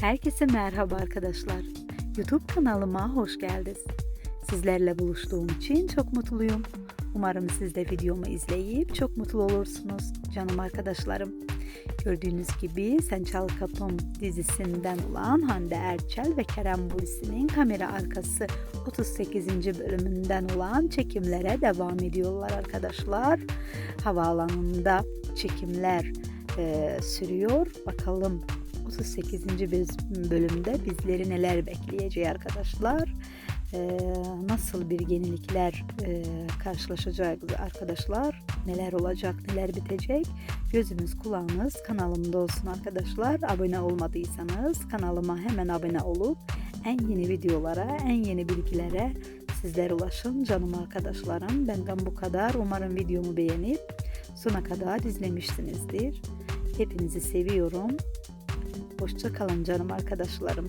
Herkese merhaba arkadaşlar. YouTube kanalıma hoş geldiniz. Sizlerle buluştuğum için çok mutluyum. Umarım siz de videomu izleyip çok mutlu olursunuz canım arkadaşlarım. Gördüğünüz gibi Sen Çal Kapım dizisinden olan Hande Erçel ve Kerem Buysi'nin kamera arkası 38. bölümünden olan çekimlere devam ediyorlar arkadaşlar. Havaalanında çekimler e, sürüyor. Bakalım 38. biz- bölümde bizleri neler bekleyecek arkadaşlar. Ee, nasıl bir yenilikler e, karşılaşacak arkadaşlar. Neler olacak, neler bitecek. Gözünüz kulağınız kanalımda olsun arkadaşlar. Abone olmadıysanız kanalıma hemen abone olup en yeni videolara, en yeni bilgilere sizlere ulaşın canım arkadaşlarım. Benden bu kadar. Umarım videomu beğenip sona kadar izlemişsinizdir. Hepinizi seviyorum. Hoşça kalın canım arkadaşlarım.